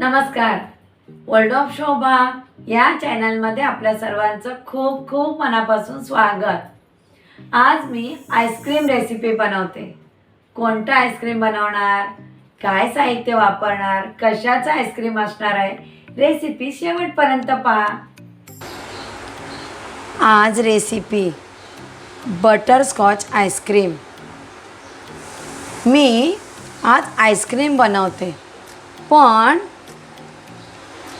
नमस्कार. World of शोभा या चॅनलमध्ये आपल्या सर्वांचं खूप खूप मनापासून स्वागत. आज मी आईस्क्रीम रेसिपी बनवते. कोणतं आईस्क्रीम बनवणार? काय साहित्य वापरणार? कशाचं आईस्क्रीम असणार आहे? रेसिपी शेवटपर्यंत पहा. आज रेसिपी बटरस्कॉच आईस्क्रीम मी आज आईस्क्रीम बनवते. पण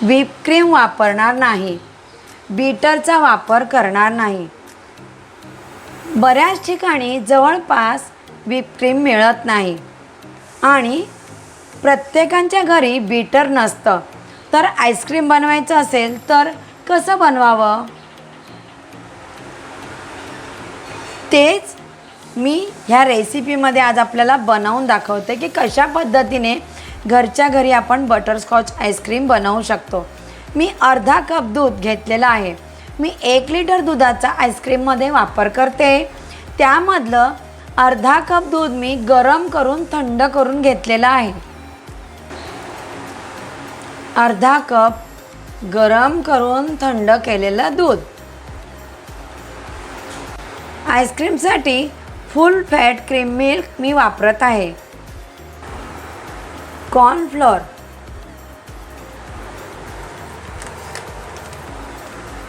व्हिपक्रीम वापरणार नाही. बीटरचा वापर करणार नाही. बऱ्याच ठिकाणी जवळपास व्हिपक्रीम मिळत नाही. आणि प्रत्येकांच्या घरी बीटर नसतं. तर आईस्क्रीम बनवायचं असेल तर कसं बनवावं? तेच मी ह्या रेसिपीमध्ये आज आपल्याला बनवून दाखवते की कशा पद्धतीने घरच्या घरी आपण बटरस्कॉच आईस्क्रीम बनवू शकतो. मी अर्धा कप दूध घेतलेलं आहे. मी एक लिटर दुधाचा आईस्क्रीममध्ये वापर करते. त्यामधलं अर्धा कप दूध मी गरम करून थंड करून घेतलेलं आहे. अर्धा कप गरम करून थंड केलेलं दूध. आईस्क्रीमसाठी फुल फॅट क्रीम मिल्क मी वापरत आहे. कॉर्नफ्लोअर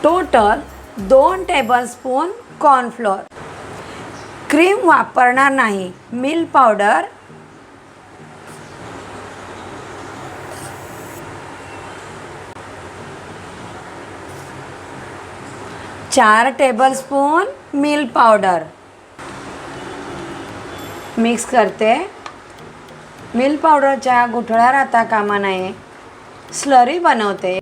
टोटल दोन टेबलस्पून कॉर्नफ्लोअर क्रीम वापरणार नाही. Milk powder. चार टेबलस्पून मिल्क पावडर. मिक्स करते. मिल्क पावडरच्या गुठळ्या राहता कामा नये. स्लरी बनवते.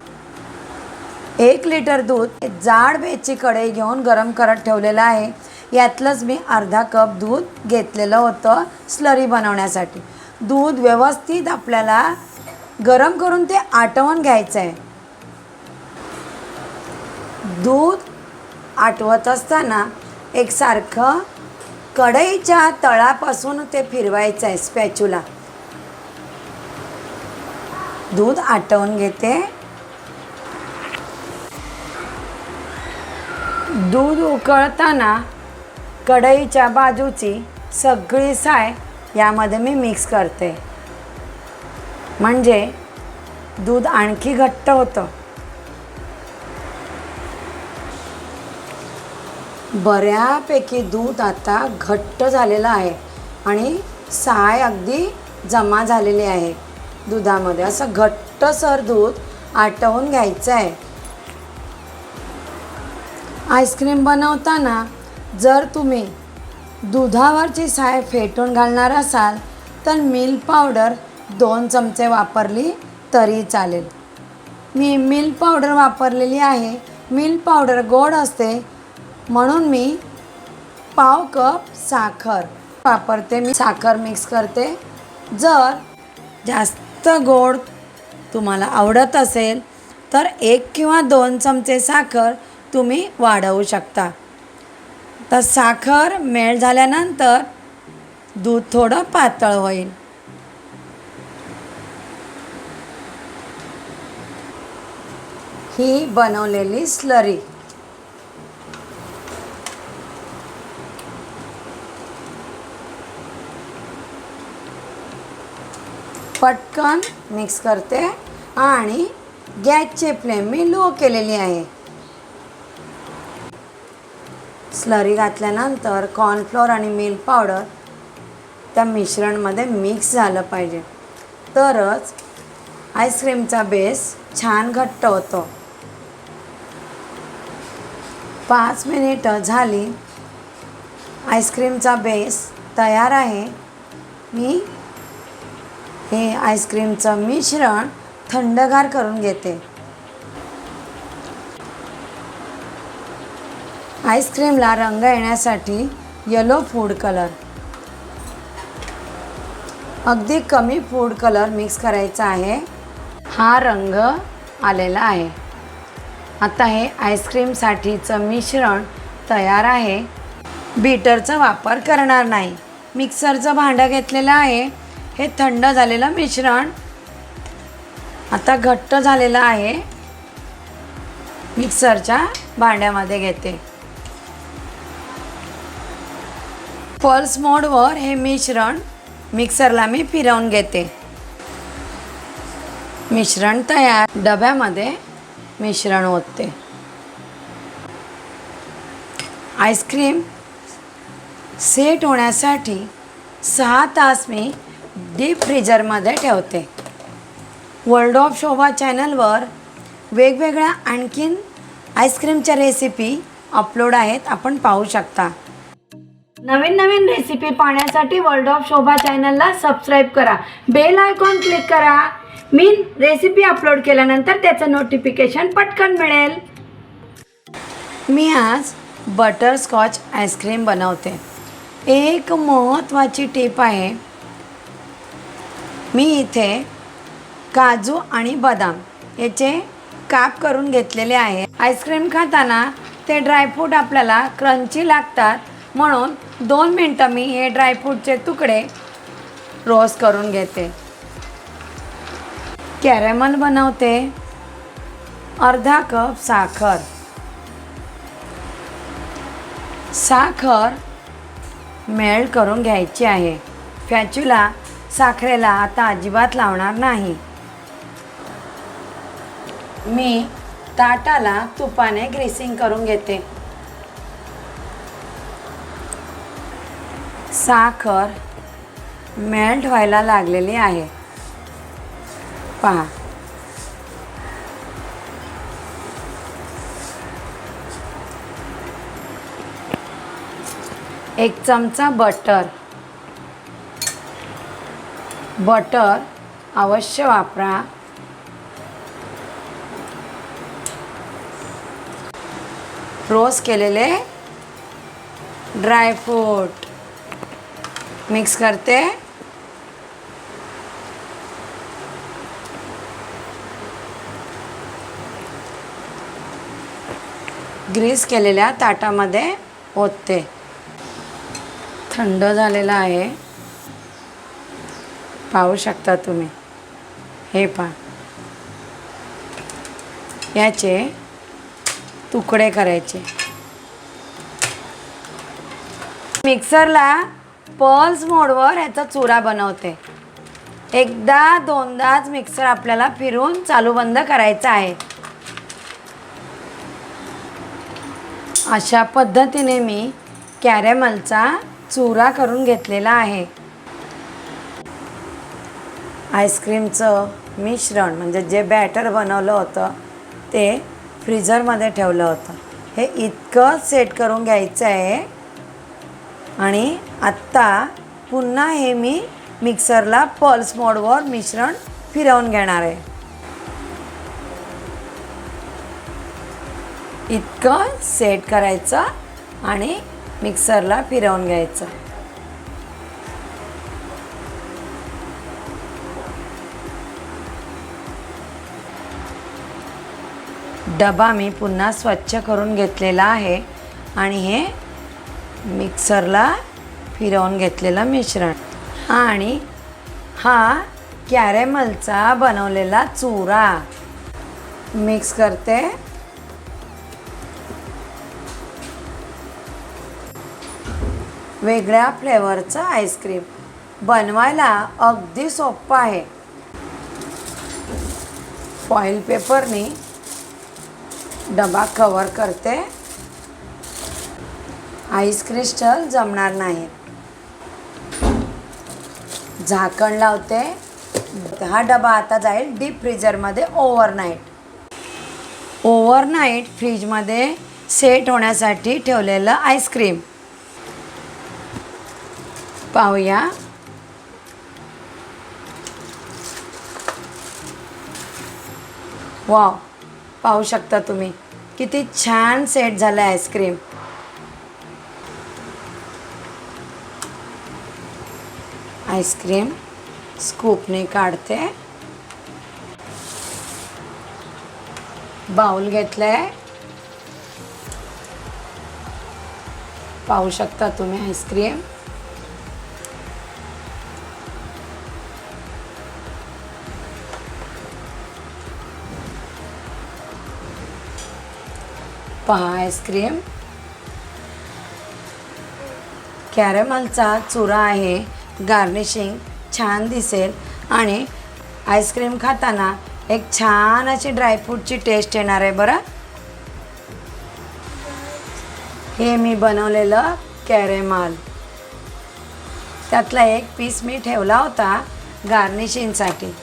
एक लिटर दूध जाड बेची कढई घेऊन गरम करत ठेवलेलं आहे. यातलंच मी अर्धा कप दूध घेतलेलं होतं स्लरी बनवण्यासाठी. दूध व्यवस्थित आपल्याला गरम करून ते आटवून घ्यायचं आहे दूध आटवत असताना एकसारखं कढईच्या तळापासून ते फिरवायचं आहे स्पॅच्युला दूध आटवून घेते. दूध उकळताना कढईच्या बाजूची सगळी साय यामध्ये मी मिक्स करते. म्हणजे दूध आणखी घट्ट होतं. बऱ्यापैकी दूध आता घट्ट झालेलं आहे आणि साय अगदी जमा झालेली आहे दुधामध्ये. असं घट्टसर दूध आटवून घ्यायचं आहे. आईस्क्रीम बनवताना जर तुम्ही दुधावरची साय फेटून घालणार असाल तर मिल्क पावडर दोन चमचे वापरली तरी चालेल. मी मिल्क पावडर वापरलेली आहे. मिल्क पावडर गोड असते म्हणून मी पाव कप साखर वापरते. मी साखर मिक्स करते. जर जास्त गोड तुम्हाला आवडत असेल तर एक किंवा दोन चमचे साखर तुम्ही वाढवू शकता. तर साखर मेल्ट झाल्यानंतर दूध थोडं पातळ होईल. ही बनवलेली स्लरी पटकन मिक्स करते आणि गॅसचे फ्लेम मी लो केलेली आहे. स्लरी घातल्यानंतर कॉर्नफ्लोअर आणि मिल्क पावडर त्या मिश्रणमध्ये मिक्स झालं पाहिजे. तरच आईस्क्रीमचा बेस छान घट्ट होतो. पाच मिनिटं झाली. आईस्क्रीमचा बेस तयार आहे. मी हे आईस्क्रीमचं मिश्रण थंडगार करून घेते. आईस्क्रीमला रंग येण्यासाठी यलो फूड कलर अगदी कमी फूड कलर मिक्स करायचा आहे. हा रंग आलेला आहे. आता हे आईस्क्रीमसाठीचं मिश्रण तयार आहे. बीटरचा वापर करणार नाही. मिक्सरचं भांडं घेतलेलं आहे. हे थंड झालेलं मिश्रण आता घट्ट झालेलं आहे. मिक्सरच्या भांड्यामध्ये घेते. पल्स मोडवर हे मिश्रण मिक्सरला मी फिरवून घेते. मिश्रण तयार डब्यामध्ये मिश्रण ओतते. आईस्क्रीम सेट होण्यासाठी सहा तास मी डीप फ्रीजरमध्ये ठेवते. वर्ल्ड ऑफ शोभा चॅनलवर वेगवेगळ्या आणखीन आईस्क्रीमच्या रेसिपी अपलोड आहेत आपण पाहू शकता. नवीन नवीन रेसिपी पाहण्यासाठी वर्ल्ड ऑफ शोभा चॅनलला सबस्क्राईब करा. बेल आयकॉन क्लिक करा. मी रेसिपी अपलोड केल्यानंतर त्याचं नोटिफिकेशन पटकन मिळेल. मी आज बटरस्कॉच आईस्क्रीम बनवते. एक महत्त्वाची टीप आहे मी इथे काजू आणि बदाम याचे काप करून घेतलेले आहे. आईस्क्रीम खाताना ते ड्रायफ्रूट आपल्याला क्रंची लागतात. म्हणून दोन मिनटं मी हे ड्रायफ्रूटचे तुकडे रोस्ट करून घेते. कॅरेमल बनवते. अर्धा कप साखर. साखर मेल्ट करून घ्यायची आहे. फॅच्युला साखरेला आता अजिबात लावणार नाही. मी ताटाला तुपाने ग्रेसिंग करून घेते. साखर मेल्ट व्हायला लागलेली आहे. पहा. एक चमचा बटर बटर अवश्य वापरा. रोस्ट केलेले ड्रायफ्रूट मिक्स करते. ग्रीस केलेल्या ताटामध्ये ओतते. थंड झालेला आहे. पाहू शकता तुम्ही. हे पहा. याचे तुकडे करायचे. मिक्सरला पल्स मोडवर याचा चुरा बनवते. एकदा दोनदाच मिक्सर आपल्याला फिरून चालू बंद करायचा आहे. अशा पद्धतीने मी कॅरेमलचा चुरा करून घेतलेला आहे. आईस्क्रीमचं मिश्रण म्हणजे जे बॅटर बनवलं होतं ते फ्रीझरमध्ये ठेवलं होतं. हे इतकं सेट करून घ्यायचं आहे. आणि आत्ता पुन्हा हे मी मिक्सरला पल्स मोडवर मिश्रण फिरवून घेणार आहे. इतकं सेट करायचं आणि मिक्सरला फिरवून घ्यायचं. डबा मी पुन्हा स्वच्छ करून घेतलेला आहे आणि हे मिक्सरला फिरवून घेतलेलं मिश्रण. आणि हा कॅरेमलचा बनवलेला चुरा. मिक्स करते. वेगळ्या फ्लेवरचं आईस्क्रीम. बनवायला अगदी सोपं आहे. फॉईल पेपरने डबा कवर करते. आईस क्रिस्टल जमणार नाही. झाकण लावते. हा डबा आता जाईल डीप फ्रीजरमध्ये ओव्हरनाईट ओव्हरनाईट फ्रीजमध्ये सेट होण्यासाठी ठेवलेलं आईस्क्रीम पाहूया. वाव पाहू शकता तुम्ही. किती छान सेट झालं आईस्क्रीम आईस्क्रीम स्कूपने काढते. बाउल घेतलंय. पाहू शकता तुम्ही आईस्क्रीम पहा आईस्क्रीम. कॅरेमलचा चुरा आहे गार्निशिंग छान दिसेल आणि आईस्क्रीम खाताना एक छान अशी ड्रायफ्रूटची टेस्ट येणार आहे बरं. हे मी बनवलेलं कॅरेमाल. त्यातला एक पीस मी ठेवला होता गार्निशिंगसाठी.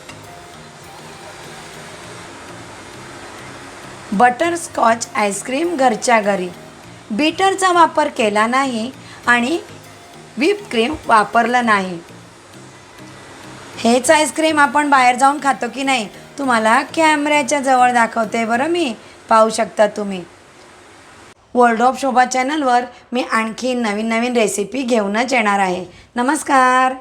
बटरस्कॉच आईस्क्रीम घरच्या घरी. बीटरचा वापर केला नाही आणि व्हिप क्रीम वापरलं नाही. हेच आईस्क्रीम आपण बाहेर जाऊन खातो की नाही तुम्हाला कॅमेऱ्याच्या जवळ दाखवते बरं मी. पाहू शकता तुम्ही. वर्ल्ड ऑफ शोभा चॅनलवर मी आणखी नवीन नवीन रेसिपी घेऊनच येणार आहे. नमस्कार.